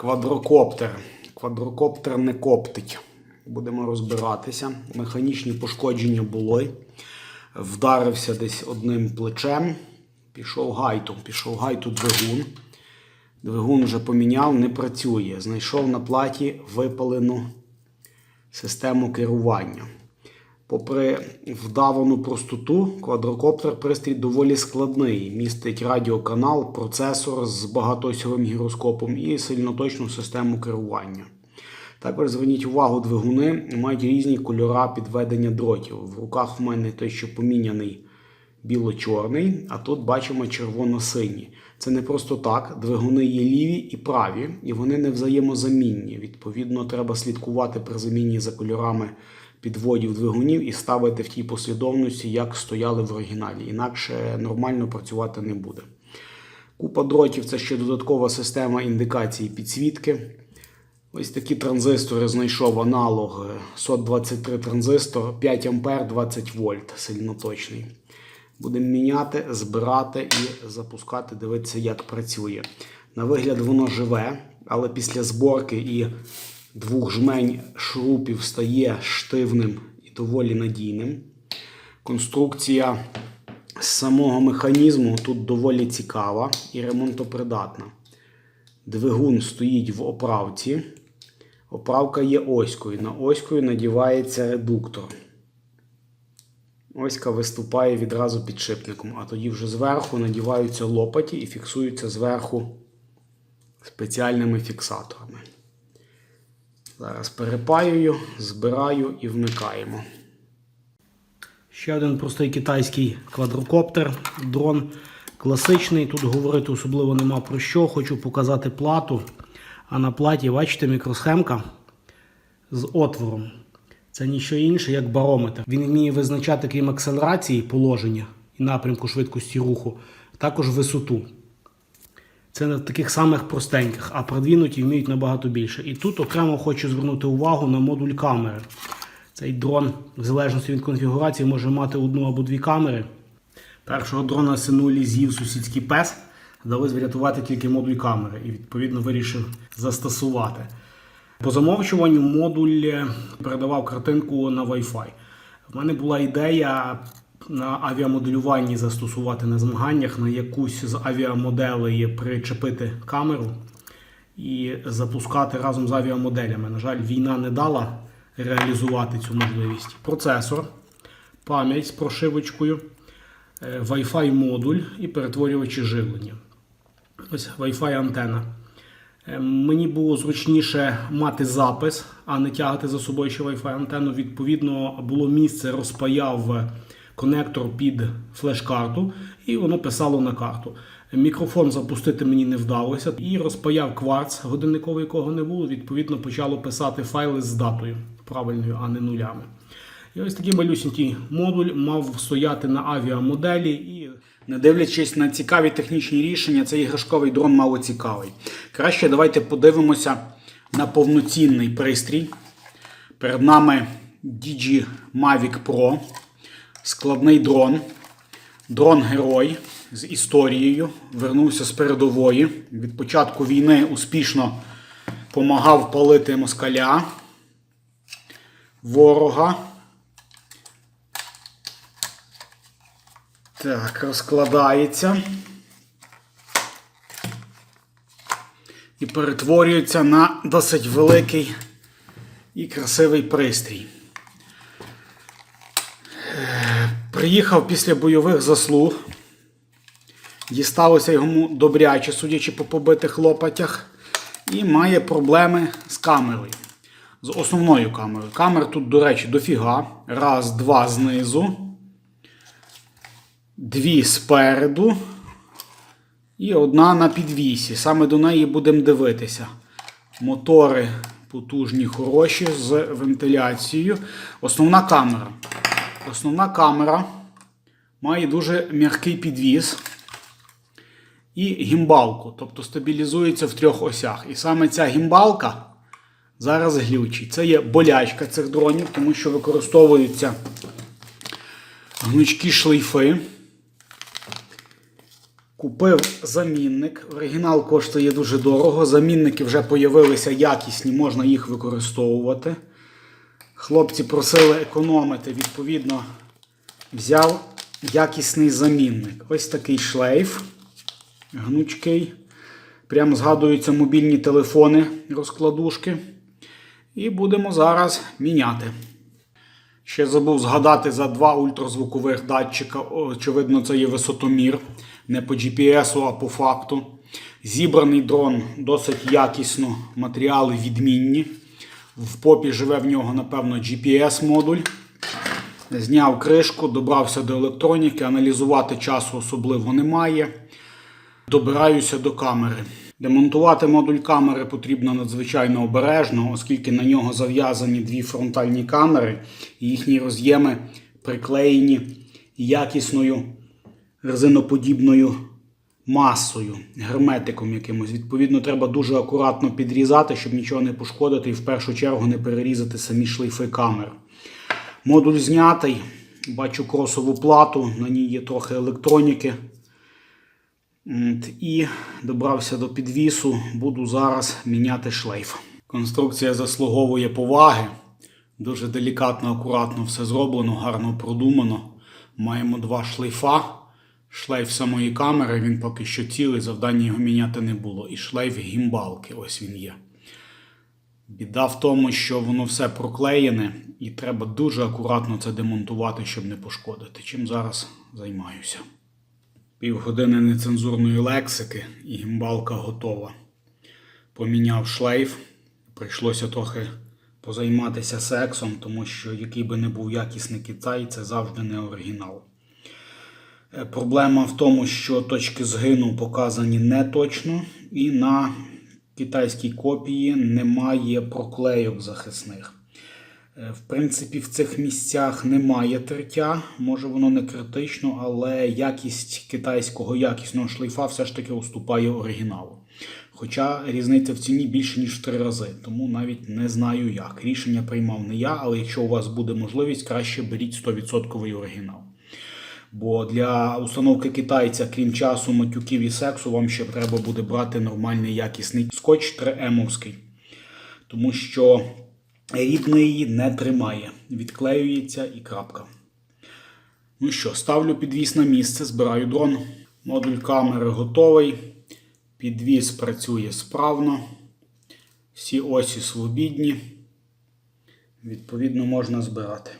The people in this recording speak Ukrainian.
Квадрокоптер. Квадрокоптер не коптить. Будемо розбиратися. Механічні пошкодження були. Вдарився десь одним плечем. Пішов гайтом. Пішов гайту двигун. Двигун вже поміняв, не працює. Знайшов на платі випалену систему керування. Попри вдавану простоту, квадрокоптер пристрій доволі складний. Містить радіоканал, процесор з багатосьовим гіроскопом і сильноточну систему керування. Також зверніть увагу, двигуни мають різні кольора підведення дротів. В руках в мене той, що поміняний біло-чорний, а тут бачимо червоно-синій. Це не просто так. Двигуни є ліві і праві, і вони не взаємозамінні. Відповідно, треба слідкувати при заміні за кольорами підводів двигунів і ставити в тій послідовності, як стояли в оригіналі. Інакше нормально працювати не буде. Купа дротів це ще додаткова система індикації підсвітки. Ось такі транзистори знайшов аналог SOT23 транзистор 5 А 20 вольт, сильноточний. Будемо міняти, збирати і запускати, дивитися, як працює. На вигляд воно живе, але після зборки і двох жмень шурупів стає штивним і доволі надійним. Конструкція самого механізму тут доволі цікава і ремонтопридатна. Двигун стоїть в оправці. Оправка є оською. На оською надівається редуктор. Оська виступає відразу підшипником, а тоді вже зверху надіваються лопаті і фіксуються зверху спеціальними фіксаторами. Зараз перепаюю, збираю і вмикаємо. Ще один простий китайський квадрокоптер, дрон класичний. Тут говорити особливо нема про що. Хочу показати плату. А на платі, бачите, мікросхемка з отвором. Це нічого інше, як барометр. Він вміє визначати крім акселерації положення і напрямку швидкості руху, також висоту. Це на таких самих простеньких, а продвинуті вміють набагато більше. І тут окремо хочу звернути увагу на модуль камери. Цей дрон, в залежності від конфігурації, може мати одну або дві камери. Першого дрона синулі з'їв сусідський пес, вдалося врятувати тільки модуль камери і, відповідно, вирішив застосувати. По замовчуванню модуль передавав картинку на Wi-Fi. В мене була ідея на авіамоделюванні застосувати на змаганнях на якусь з авіамоделей причепити камеру і запускати разом з авіамоделями. На жаль, війна не дала реалізувати цю можливість. Процесор, пам'ять з прошивочкою, е, Wi-Fi модуль і перетворювачі живлення. Ось Wi-Fi антена. Е, Мені було зручніше мати запис, а не тягати за собою ще Wi-Fi антенну. Відповідно, було місце, розпаяв конектор під флеш-карту, і воно писало на карту. Мікрофон запустити мені не вдалося, і розпаяв кварц, годинниковий якого не було. Відповідно, почало писати файли з датою правильною, а не нулями. І ось такий малюсінький модуль мав стояти на авіамоделі і. Не дивлячись на цікаві технічні рішення, цей іграшковий дрон мало цікавий. Краще давайте подивимося на повноцінний пристрій. Перед нами DJI Mavic Pro, складний дрон, дрон-герой з історією. Вернувся з передової. Від початку війни успішно помагав палити москаля, ворога. Так, розкладається. І перетворюється на досить великий і красивий пристрій. Приїхав після бойових заслуг. Дісталося йому добряче, судячи по побитих лопатях. І має проблеми з камерою. З основною камерою. Камер тут, до речі, дофіга. Раз, два знизу дві спереду і одна на підвісі. Саме до неї будемо дивитися. Мотори потужні, хороші з вентиляцією. Основна камера. Основна камера має дуже м'який підвіс і гімбалку, тобто стабілізується в трьох осях. І саме ця гімбалка зараз глючить. Це є болячка цих дронів, тому що використовуються гнучкі шлейфи. Купив замінник. Оригінал коштує дуже дорого. Замінники вже появилися якісні, можна їх використовувати. Хлопці просили економити, відповідно, взяв якісний замінник. Ось такий шлейф гнучкий. Прямо згадуються мобільні телефони, розкладушки. І будемо зараз міняти. Ще забув згадати за два ультразвукових датчика. Очевидно, це є висотомір. Не по GPS, а по факту. Зібраний дрон досить якісно, матеріали відмінні. В попі живе в нього, напевно, GPS-модуль. Зняв кришку, добрався до електроніки, аналізувати часу особливо немає. Добираюся до камери. Демонтувати модуль камери потрібно надзвичайно обережно, оскільки на нього зав'язані дві фронтальні камери, і їхні роз'єми приклеєні якісною резиноподібною масою, герметиком якимось. Відповідно, треба дуже акуратно підрізати, щоб нічого не пошкодити, і в першу чергу не перерізати самі шлейфи камер. Модуль знятий. Бачу кросову плату, на ній є трохи електроніки. І добрався до підвісу, буду зараз міняти шлейф. Конструкція заслуговує поваги. Дуже делікатно, акуратно все зроблено, гарно продумано. Маємо два шлейфа. Шлейф самої камери, він поки що цілий, завдання його міняти не було. І шлейф гімбалки, ось він є. Біда в тому, що воно все проклеєне, і треба дуже акуратно це демонтувати, щоб не пошкодити. Чим зараз займаюся. Півгодини нецензурної лексики і гімбалка готова. Поміняв шлейф. Прийшлося трохи позайматися сексом, тому що який би не був якісний китай, це завжди не оригінал. Е, Проблема в тому, що точки згину показані не точно, і на китайській копії немає проклейок захисних. Е, В принципі, в цих місцях немає тертя, може воно не критично, але якість китайського якісного шлейфа все ж таки уступає оригіналу. Хоча різниця в ціні більше, ніж в три рази, тому навіть не знаю як. Рішення приймав не я, але якщо у вас буде можливість, краще беріть 100% оригінал. Бо для установки китайця, крім часу, матюків і сексу, вам ще треба буде брати нормальний якісний скотч 3М-овський. Тому що рідний не тримає, відклеюється і крапка. Ну що, ставлю підвіз на місце, збираю дрон. Модуль камери готовий. Підвіз працює справно. Всі осі свобідні. Відповідно, можна збирати.